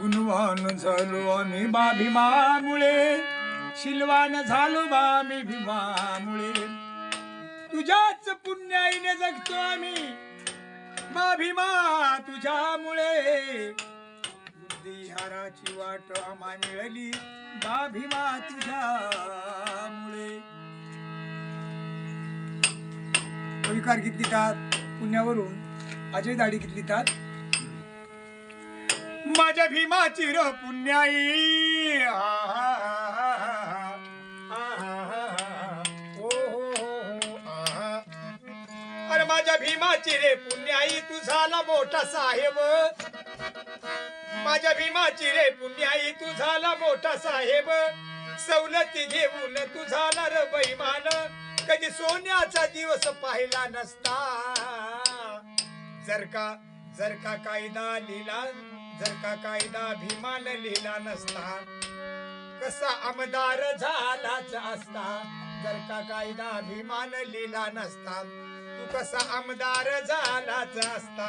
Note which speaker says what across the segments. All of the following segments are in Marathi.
Speaker 1: गुणवान झालो आम्ही बा भीमामुळे शिलवान झालो बा आम्ही भीमामुळे. तुझ्याच पुण्याईने जगतो आम्ही बा भीमा तुझ्यामुळे. बुद्धिहाराची वाट आम्हा मिळाली बा भीमा तुझ्यामुळे. कविकार घेतली तात पुण्यावरून. अजय दाढी घेतली तात. माझ्या भीमाची र पुण्याई अरे माझ्या भीमाची रे पुण्याई तू झाला मोठा साहेब. माझ्या भीमाची रे पुण्याई तू झाला मोठा साहेब. सवलती घेऊन तू झाला र बैमान. कधी सोन्याचा दिवस पाहिला नसता. जर का जर का कायदा लिहिला जर का कायदा भीमान लिहिला नसता कसा आमदार झालाच असता. जर का कायदा भीमान लिहिला नसता तू कसा आमदार झालाच असता.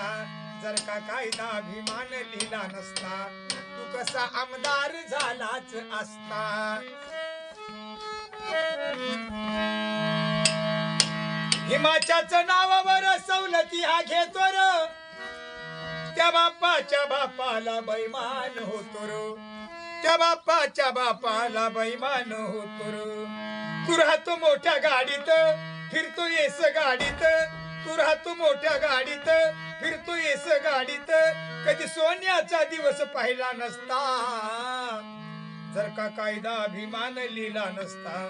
Speaker 1: जर का कायदा भीमान लिहिला नसता तू कसा आमदार झालाच असता. हिमाच्याच नावावर सवलती हा घेतो र त्या बापाच्या बापाला बैमान होतो र. त्या बापाच्या बापाला बैमान होतो र. तू राहतो मोठ्या गाडीत फिरतो येस गाडीत. तू राहतो मोठ्या गाडीत फिरतो येस गाडीत. कधी सोन्याचा दिवस पाहिला नसता. जर का कायदा अभिमान लिहिला नसता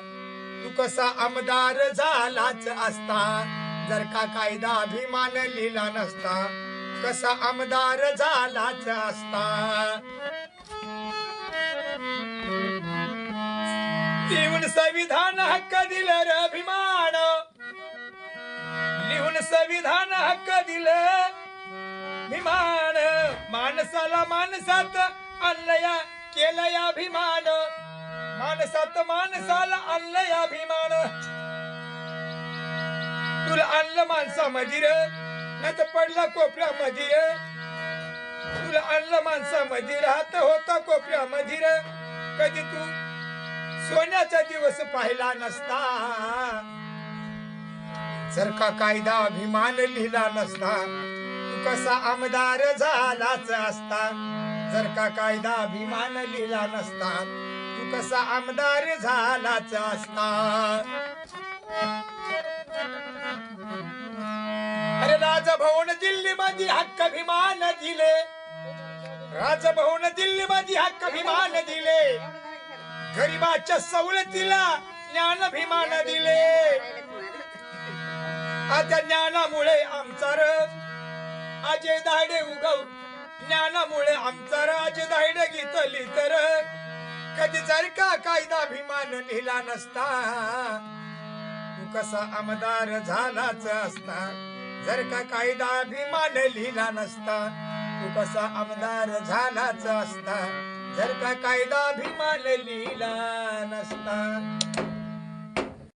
Speaker 1: तू कसा आमदार झालाच असता. जर का कायदा अभिमान लिहिला नसता कसा आमदार झालाच असता. लिहून संविधान हक्क दिलं र अभिमान. लिहून संविधान हक्क दिलं अभिमान. माणसाला माणसात आणलया केलंय अभिमान. माणसात माणसाला आणलंय अभिमान. तुला आणलं माणसा मधीर नाही तर पडला कोपऱ्या मधीर तुला आणलं माणसा मधीर हात होता कोपऱ्या मधीर कधी तू सोन्याचा दिवस पाहिला नसता. जर का कायदा अभिमान लिहिला नसता तू कसा आमदार झालाच असता. जर का कायदा अभिमान लिहिला नसता तू कसा आमदार झालाच असता. अरे राजभवन दिल्ली माझी हक्क अभिमान दिले. राजभवन दिल्ली माझी हक्क अभिमान दिले. गरीबाच्या सवलतीला ज्ञान अभिमान दिले. आता ज्ञानामुळे आमचा र अजय दाडे उगव. ज्ञानामुळे आमचा राज अजय दाडे घेतली तर कधी जर का कायदा अभिमान लिहिला नसता. तू कसा आमदार झालाच असता. जर का कायदा अभिमान लिहिला नसता तू कसा आमदार झालाच असता? जर का कायदा अभिमान लिहिला नसता